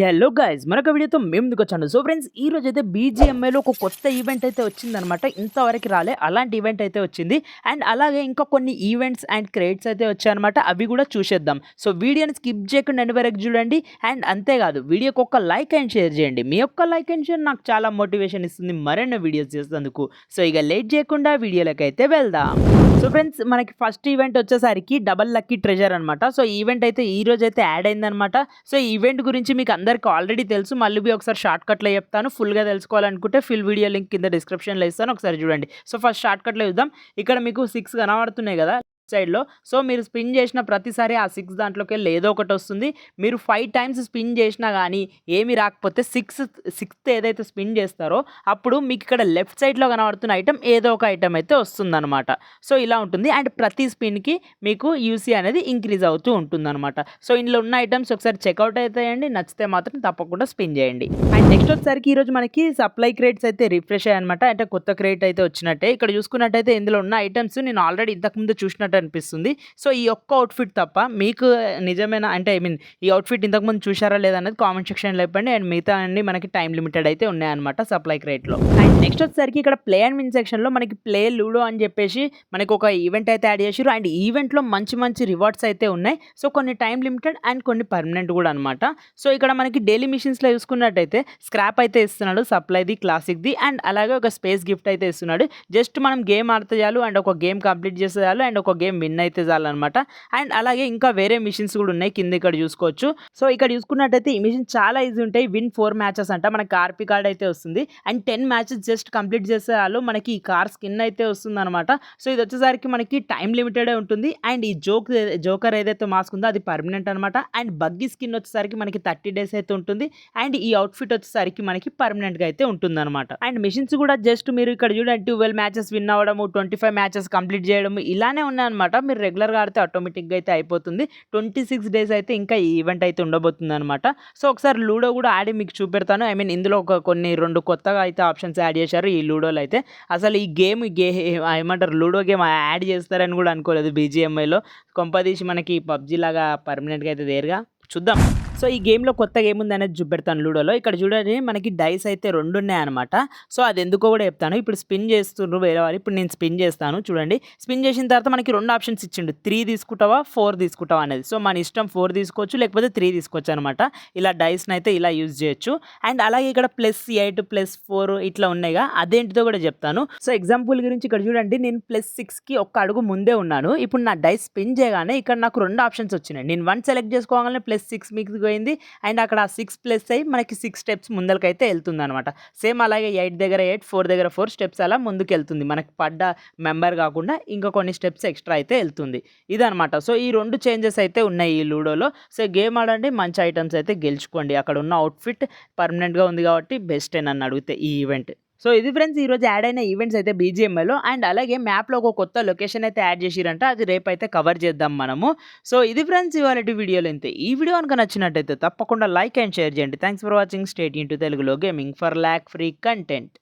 Hello guys మరొక వీడియోతో మేము ముందుకు వచ్చాను. సో ఫ్రెండ్స్ ఈ రోజు అయితే బీజిఎంఐలో ఒక కొత్త ఈవెంట్ అయితే వచ్చిందనమాట ఇంతవరకు రాలే. అలాంటి ఈవెంట్ అయితే వచ్చింది. అండ్ అలాగే ఇంకా కొన్ని ఈవెంట్స్ అండ్ క్రేట్స్ అయితే వచ్చాయన్నమాట. అవి కూడా చూసేద్దాం. సో వీడియోని స్కిప్ చేయకుండా ఎండ్ వరకు చూడండి. అండ్ అంతేకాదు వీడియోకి ఒక లైక్ అండ్ షేర్ చేయండి. మీ యొక్క లైక్ అండ్ షేర్ నాకు చాలా మోటివేషన్ ఇస్తుంది మరెన్నో వీడియోస్ చేసేందుకు సో ఇక లేట్ చేయకుండా వీడియోలోకి అయితే వెళ్దాం. సో ఫ్రెండ్స్ మనకి ఫస్ట్ ఈవెంట్ వచ్చేసరికి డబల్ లక్కీ ట్రెజర్ అనమాట సో ఈవెంట్ అయితే ఈ రోజు అయితే యాడ్ అయిందనమాట సో ఈవెంట్ గురించి మీకు అందరికీ ఆల్రెడీ తెలుసు. మళ్ళీ పోయి ఒకసారి షార్ట్ కట్లో చెప్తాను. ఫుల్గా తెలుసుకోవాలనుకుంటే ఫుల్ వీడియో లింక్ కింద డిస్క్రిప్షన్లో ఇస్తాను. ఒకసారి చూడండి. సో ఫస్ట్ షార్ట్ కట్లో చూద్దాం. ఇక్కడ మీకు సిక్స్ కనబడుతున్నాయి కదా. సైడ్లో. సో మీరు స్పిన్ చేసిన ప్రతిసారి ఆ సిక్స్ దాంట్లోకి వెళ్ళి ఏదో ఒకటి వస్తుంది. మీరు ఫైవ్ టైమ్స్ స్పిన్ చేసినా కానీ ఏమి రాకపోతే సిక్స్ సిక్స్త్ ఏదైతే స్పిన్ చేస్తారో అప్పుడు మీకు ఇక్కడ లెఫ్ట్ సైడ్లో కనబడుతున్న ఐటమ్ ఏదో ఒక ఐటమ్ అయితే వస్తుందన్నమాట. సో ఇలా ఉంటుంది. అండ్ ప్రతి స్పిన్కి మీకు యూసీ అనేది ఇంక్రీజ్ అవుతూ ఉంటుందన్నమాట. సో ఇందులో ఉన్న ఐటమ్స్ ఒకసారి చెక్అవుట్ అవుతాయండి నచ్చితే మాత్రం తప్పకుండా స్పిన్ చేయండి. అండ్ నెక్స్ట్ వచ్చేసరికి ఈరోజు మనకి సప్లై క్రేట్స్ అయితే రిఫ్రెష్ అయ్యాయన్నమాట. అంటే కొత్త క్రేట్ అయితే వచ్చినట్టే. ఇక్కడ చూసుకున్నట్టయితే ఇందులో ఉన్న ఐటమ్స్ నేను ఆల్రెడీ ఇంతకుముందు చూసినట్టు అనిపిస్తుంది. సో ఈ ఒక్క అవుట్ఫిట్ తప్ప మీకు నిజమైన అంటే ఐ మీన్ ఈ అవుట్ఫిట్ ఇంతకుముందు చూసారా లేదనేది కామెంట్ సెక్షన్లో ఇవ్వండి అండ్ మిగతా అన్ని మనకి టైం లిమిటెడ్ అయితే ఉన్నాయన్నమాట సప్లై క్రేట్లో అండ్ నెక్స్ట్ వచ్చేసరికి ఇక్కడ ప్లే అండ్ విన్ సెక్షన్లో మనకి ప్లే లూడో అని చెప్పేసి మనకి ఒక ఈవెంట్ అయితే యాడ్ చేసారు అండ్ ఈవెంట్లో మంచి మంచి రివార్డ్స్ అయితే ఉన్నాయి. సో కొన్ని టైం లిమిటెడ్ అండ్ కొన్ని పర్మనెంట్ కూడా అనమాట సో ఇక్కడ మనకి డైలీ మిషన్స్లో చూసుకున్నట్టయితే స్క్రాప్ అయితే ఇస్తున్నాడు సప్లైది క్లాసిక్ది అండ్ అలాగే ఒక స్పేస్ గిఫ్ట్ అయితే ఇస్తున్నాడు. జస్ట్ మనం గేమ్ ఆడితే చాలు అండ్ ఒక గేమ్ కంప్లీట్ చేస్తే చాలు అండ్ ఒక గేమ్ విన్ అయితే చాలన్నమాట. అండ్ అలాగే ఇంకా వేరే మిషన్స్ కూడా ఉన్నాయి. కింద ఇక్కడ చూసుకోవచ్చు. సో ఇక్కడ చూసుకున్నట్టయితే ఈ మిషన్ చాలా ఈజీ ఉంటాయి. విన్ ఫోర్ మ్యాచెస్ అంట. మనకి కార్పి కార్డ్ అయితే వస్తుంది. And ten matches just complete చేసే వాళ్ళు మనకి ఈ కార్ స్కిన్ అయితే వస్తుంది అనమాట సో ఇది వచ్చేసరికి మనకి టైం లిమిటెడ్ ఉంటుంది. అండ్ ఈ జోక్ జోకర్ ఏదైతే మాస్క్ ఉందో అది పర్మనెంట్ అనమాట అండ్ బగ్గీ స్కిన్ వచ్చేసరికి మనకి థర్టీ డేస్ అయితే ఉంటుంది. అండ్ ఈ అవుట్ఫిట్ వచ్చేసరికి మనకి పర్మనెంట్గా అయితే ఉంటుంది అనమాట అండ్ మిషన్స్ కూడా జస్ట్ మీరు ఇక్కడ చూడండి ట్వెల్వ్ మ్యాచెస్ విన్ అవ్వడము ట్వంటీ ఫైవ్ మ్యాచెస్ కంప్లీట్ చేయడము ఇలానే అనమాట మీరు రెగ్యులర్గా ఆడితే ఆటోమేటిక్గా అయితే అయిపోతుంది. ట్వంటీ సిక్స్ డేస్ అయితే ఇంకా ఈ ఈవెంట్ అయితే ఉండబోతుంది అనమాట సో ఒకసారి లూడో కూడా ఆడి మీకు చూపెడతాను. ఐ మీన్ ఇందులో ఒక కొన్ని రెండు కొత్తగా అయితే ఆప్షన్స్ యాడ్ చేశారు ఈ లూడోలో అయితే. అసలు ఈ గేమ్ గే ఏమంటారు? లూడో గేమ్ యాడ్ చేస్తారని కూడా అనుకోలేదు బీజిఎంఐలో. కొంపదీసి మనకి పబ్జీ లాగా పర్మనెంట్గా అయితే దేరుగా? చూద్దాం. సో ఈ గేమ్లో కొత్తగా ఉంది అనేది చూపెడతాను లూడోలో. ఇక్కడ చూడండి మనకి డైస్ అయితే రెండు ఉన్నాయన్నమాట సో అది ఎందుకో కూడా చెప్తాను. ఇప్పుడు స్పిన్ చేస్తుండ్రు వేరే వాళ్ళు. ఇప్పుడు నేను స్పిన్ చేస్తాను చూడండి. స్పిన్ చేసిన తర్వాత మనకి రెండు ఆప్షన్స్ ఇచ్చిండు. త్రీ తీసుకుంటావా ఫోర్ తీసుకుంటావా అనేది. సో మన ఇష్టం ఫోర్ తీసుకోవచ్చు లేకపోతే త్రీ తీసుకోవచ్చు అనమాట ఇలా డైస్ని అయితే ఇలా యూజ్ చేయొచ్చు. అండ్ అలాగే ఇక్కడ ప్లస్ ఎయిట్ ప్లస్ ఫోర్ ఇట్లా ఉన్నాయిగా. అదేంటిదో కూడా చెప్తాను. సో ఎగ్జాంపుల్ గురించి ఇక్కడ చూడండి. నేను ప్లస్ సిక్స్కి ఒక్క అడుగు ముందే ఉన్నాను. ఇప్పుడు నా డైస్ స్పిన్ చేయగానే ఇక్కడ నాకు రెండు ఆప్షన్స్ వచ్చినాయి. నేను వన్ సెలెక్ట్ చేసుకోగానే ప్లస్ సిక్స్ మీకు పోయింది అండ్ అక్కడ సిక్స్ ప్లస్ అయ్యి మనకి సిక్స్ స్టెప్స్ ముందరకైతే వెళ్తుంది అనమాట సేమ్ అలాగే ఎయిట్ దగ్గర ఎయిట్ ఫోర్ దగ్గర ఫోర్ స్టెప్స్ అలా ముందుకు వెళ్తుంది మనకి పడ్డ మెంబర్ కాకుండా ఇంకా కొన్ని స్టెప్స్ ఎక్స్ట్రా అయితే వెళ్తుంది. ఇదనమాట సో ఈ రెండు చేంజెస్ అయితే ఉన్నాయి ఈ లూడోలో. సో గేమ్ ఆడండి మంచి ఐటమ్స్ అయితే గెలుచుకోండి. అక్కడ ఉన్న అవుట్ఫిట్ పర్మనెంట్గా ఉంది కాబట్టి బెస్ట్ అని అడిగితే ఈ ఈవెంట్. సో ఇది ఫ్రెండ్స్ ఈరోజు యాడ్ అయిన ఈవెంట్స్ అయితే బీజిఎంఐలో అండ్ అలాగే మ్యాప్లో ఒక కొత్త లొకేషన్ అయితే యాడ్ చేసిరంట. అది రేపు అయితే కవర్ చేద్దాం మనము. సో ఇది ఫ్రెండ్స్ ఇవాళ వీడియోలు అయితే ఈ వీడియో కనుక నచ్చినట్టయితే తప్పకుండా లైక్ అండ్ షేర్ చేయండి. Thanks for watching state into తెలుగులో gaming for lag free content